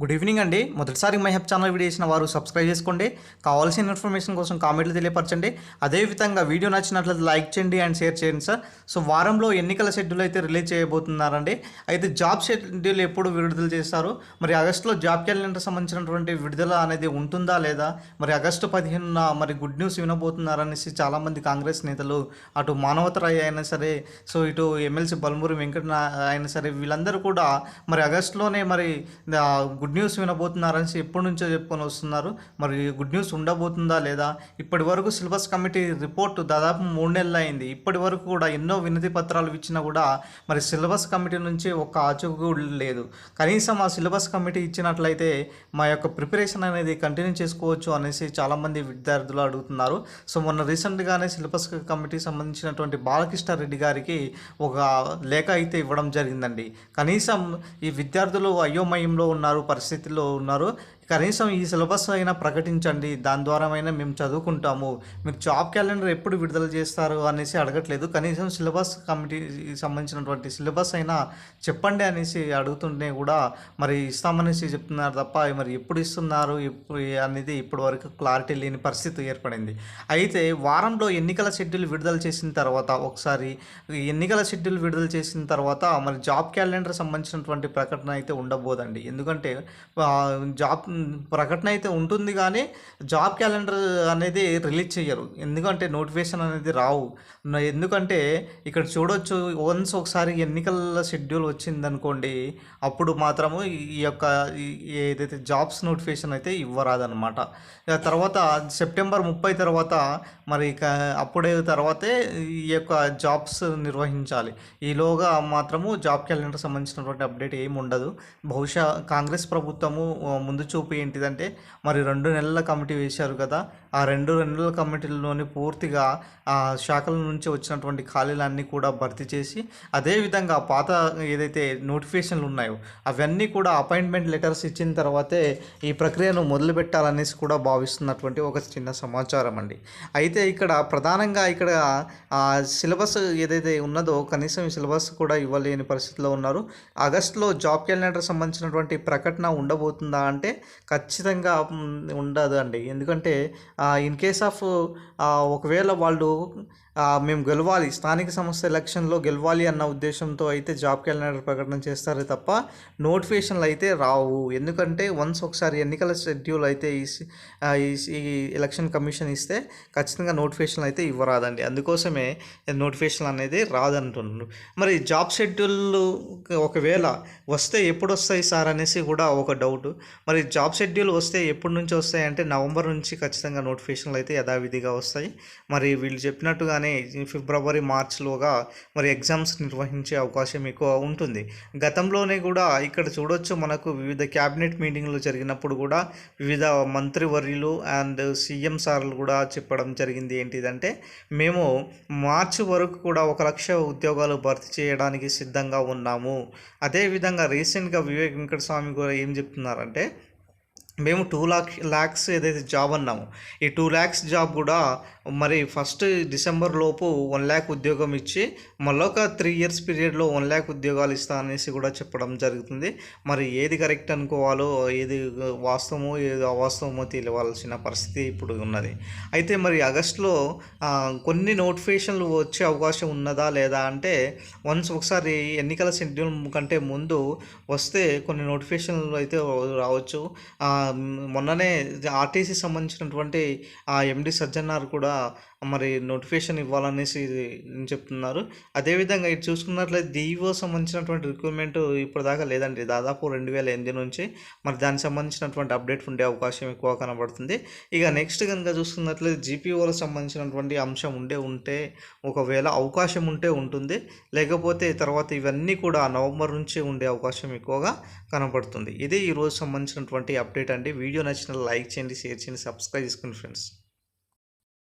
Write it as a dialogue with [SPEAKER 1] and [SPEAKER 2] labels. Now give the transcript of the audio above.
[SPEAKER 1] Good evening అండి. మొదటిసారి my హెప్ channel video చేసిన వారు సబ్స్క్రైబ్ చేసుకోండి. కావాల్సిన ఇన్ఫర్మేషన్ కోసం కామెంట్లు తెలియపరచండి. అదేవిధంగా వీడియో నచ్చినట్లయితే లైక్ చేయండి అండ్ షేర్ చేయండి సార్. సో వారంలో ఎన్నికల షెడ్యూల్ అయితే రిలీజ్ చేయబోతున్నారండి. అయితే జాబ్ షెడ్యూల్ ఎప్పుడు విడుదల చేస్తారు? మరి ఆగస్టులో జాబ్ క్యాలెండర్ సంబంధించినటువంటి విడుదల అనేది ఉంటుందా లేదా? మరి ఆగస్టు పదిహేనున మరి గుడ్ న్యూస్ వినబోతున్నారనేసి చాలామంది కాంగ్రెస్ నేతలు అటు మానవతరాయ్ అయినా సరే సో ఇటు ఎమ్మెల్సీ బల్మూరి వెంకట అయినా సరే వీళ్ళందరూ కూడా మరి ఆగస్టులోనే మరి గుడ్ గుడ్ న్యూస్ వినబోతున్నారని ఎప్పటి నుంచో చెప్పుకొని వస్తున్నారు. మరి గుడ్ న్యూస్ ఉండబోతుందా లేదా? ఇప్పటి వరకు సిలబస్ కమిటీ రిపోర్ట్ దాదాపు మూడు నెలలు అయింది. ఇప్పటి వరకు కూడా ఎన్నో వినతి పత్రాలు ఇచ్చినా కూడా మరి సిలబస్ కమిటీ నుంచి ఒక ఆచూకు కూడా లేదు. కనీసం ఆ సిలబస్ కమిటీ ఇచ్చినట్లయితే మా యొక్క ప్రిపరేషన్ అనేది కంటిన్యూ చేసుకోవచ్చు అనేసి చాలామంది విద్యార్థులు అడుగుతున్నారు. సో మొన్న రీసెంట్గానే సిలబస్ కమిటీ సంబంధించినటువంటి బాలకృష్ణ రెడ్డి గారికి ఒక లేఖ అయితే ఇవ్వడం జరిగిందండి. కనీసం ఈ విద్యార్థులు అయోమయంలో ఉన్నారు పరిస్థితిలో ఉన్నారు. కనీసం ఈ సిలబస్ అయినా ప్రకటించండి దాని ద్వారా అయినా మేము చదువుకుంటాము. మీరు జాబ్ క్యాలెండర్ ఎప్పుడు విడుదల చేస్తారు అనేసి అడగట్లేదు. కనీసం సిలబస్ కమిటీ సంబంధించినటువంటి సిలబస్ అయినా చెప్పండి అనేసి అడుగుతుంటే కూడా మరి ఇస్తామనేసి చెప్తున్నారు తప్ప మరి ఎప్పుడు ఇస్తున్నారు? ఎప్పుడు అనేది ఇప్పటి వరకు క్లారిటీ లేని పరిస్థితి ఏర్పడింది. అయితే వారంలో ఎన్నికల షెడ్యూల్ విడుదల చేసిన తర్వాత ఒకసారి ఎన్నికల షెడ్యూల్ విడుదల చేసిన తర్వాత మరి జాబ్ క్యాలెండర్ సంబంధించినటువంటి ప్రకటన అయితే ఉండబోదండి. ఎందుకంటే జాబ్ ప్రకటన అయితే ఉంటుంది కానీ జాబ్ క్యాలెండర్ అనేది రిలీజ్ చేయరు ఎందుకంటే నోటిఫికేషన్ అనేది రావు. ఎందుకంటే ఇక్కడ చూడొచ్చు వన్స్ ఒకసారి ఎన్నికల షెడ్యూల్ వచ్చిందనుకోండి అప్పుడు మాత్రము ఈ యొక్క ఏదైతే జాబ్స్ నోటిఫికేషన్ అయితే ఇవ్వరాదనమాట తర్వాత సెప్టెంబర్ ముప్పై తర్వాత మరి ఇక అప్పుడే తర్వాతే ఈ యొక్క జాబ్స్ నిర్వహించాలి. ఈలోగా మాత్రము జాబ్ క్యాలెండర్ సంబంధించినటువంటి అప్డేట్ ఏమి ఉండదు బహుశా కాంగ్రెస్ ప్రభుత్వము ముందు చూపు ఏంటిదంటే మరి రెండు నెలల కమిటీ వేశారు కదా ఆ రెండు రెండు కమిటీల్లోని పూర్తిగా ఆ శాఖల నుంచి వచ్చినటువంటి ఖాళీలన్నీ కూడా భర్తీ చేసి అదేవిధంగా పాత ఏదైతే నోటిఫికేషన్లు ఉన్నాయో అవన్నీ కూడా అపాయింట్మెంట్ లెటర్స్ ఇచ్చిన తర్వాతే ఈ ప్రక్రియను మొదలు పెట్టాలనేసి కూడా భావిస్తున్నటువంటి ఒక చిన్న సమాచారం అండి. అయితే ఇక్కడ ప్రధానంగా ఇక్కడ సిలబస్ ఏదైతే ఉన్నదో కనీసం సిలబస్ కూడా ఇవ్వలేని పరిస్థితిలో ఉన్నారు. ఆగస్టులో జాబ్ క్యాలెండర్ సంబంధించినటువంటి ప్రకటన ఉండబోతుందా అంటే ఖచ్చితంగా ఉండదు అండి ఎందుకంటే ఇన్ కేస్ ఆఫ్ ఒకవేళ వాళ్ళు మేము గెలవాలి స్థానిక సంస్థ ఎలక్షన్లో గెలవాలి అన్న ఉద్దేశంతో అయితే జాబ్ క్యాలెండర్ ప్రకటన చేస్తారు తప్ప నోటిఫికేషన్లు అయితే రావు. ఎందుకంటే వన్స్ ఒకసారి ఎన్నికల షెడ్యూల్ అయితే ఈ సి- ఈ ఎలక్షన్ కమిషన్ ఇస్తే ఖచ్చితంగా నోటిఫికేషన్ అయితే ఇవ్వరాదండి. అందుకోసమే నోటిఫికేషన్ అనేది రాదంటున్నారు. మరి జాబ్ షెడ్యూల్ ఒకవేళ వస్తే ఎప్పుడు వస్తాయి సార్ అనేసి కూడా ఒక డౌట్ మరి జాబ్ షెడ్యూల్ వస్తే ఎప్పటి నుంచి వస్తాయి అంటే నవంబర్ నుంచి ఖచ్చితంగా నోటిఫికేషన్లు అయితే యథావిధిగా వస్తాయి. మరి వీళ్ళు చెప్పినట్టుగానే ఫిబ్రవరి మార్చ్లోగా మరి ఎగ్జామ్స్ నిర్వహించే అవకాశం ఎక్కువ ఉంటుంది. గతంలోనే కూడా ఇక్కడ చూడొచ్చు మనకు వివిధ క్యాబినెట్ మీటింగ్లు జరిగినప్పుడు కూడా వివిధ మంత్రివర్యులు అండ్ సీఎం సార్లు కూడా చెప్పడం జరిగింది. ఏంటిదంటే మేము మార్చి వరకు కూడా ఒక లక్ష ఉద్యోగాలు భర్తీ చేయడానికి సిద్ధంగా ఉన్నాము. అదేవిధంగా రీసెంట్గా వివేక్ వెంకటస్వామి కూడా ఏం చెప్తున్నారంటే మేము టూ లాక్ ల్యాక్స్ ఏదైతే జాబ్ అన్నామో ఈ టూ ల్యాక్స్ జాబ్ కూడా మరి ఫస్ట్ డిసెంబర్ లోపు వన్ ల్యాక్ ఉద్యోగం ఇచ్చి మళ్ళొక త్రీ ఇయర్స్ పీరియడ్లో వన్ ల్యాక్ ఉద్యోగాలు ఇస్తా అనేసి కూడా చెప్పడం జరుగుతుంది. మరి ఏది కరెక్ట్ అనుకోవాలో ఏది వాస్తవమో ఏది అవాస్తవమో తెలియవలసిన పరిస్థితి ఇప్పుడు ఉన్నది. అయితే మరి ఆగస్టులో కొన్ని నోటిఫికేషన్లు వచ్చే అవకాశం ఉన్నదా లేదా అంటే వన్స్ ఒకసారి ఎన్నికల షెడ్యూల్ కంటే ముందు వస్తే కొన్ని నోటిఫికేషన్లు అయితే రావచ్చు. మొన్ననే ఆర్టీసీ సంబంధించినటువంటి ఆ ఎండి సజ్జనార్ కూడా మరి నోటిఫికేషన్ ఇవ్వాలనేసి చెప్తున్నారు. అదేవిధంగా ఇది చూసుకున్నట్లయితే డిఈఓ సంబంధించినటువంటి రిక్రూట్మెంట్ ఇప్పటిదాకా లేదండి. దాదాపు రెండు వేల ఎనిమిది నుంచి మరి దానికి సంబంధించినటువంటి అప్డేట్ ఉండే అవకాశం ఎక్కువ కనబడుతుంది. ఇక నెక్స్ట్ కనుక చూసుకున్నట్లయితే జీపీఓలకు సంబంధించినటువంటి అంశం ఉండే ఉంటే ఒకవేళ అవకాశం ఉంటే ఉంటుంది. లేకపోతే తర్వాత ఇవన్నీ కూడా నవంబర్ నుంచి ఉండే అవకాశం ఎక్కువగా కనబడుతుంది. ఇదే ఈరోజు సంబంధించినటువంటి అప్డేట్ అండి. వీడియో నచ్చిన లైక్ చేయండి షేర్ చేయండి సబ్స్క్రైబ్ చేసుకోండి ఫ్రెండ్స్.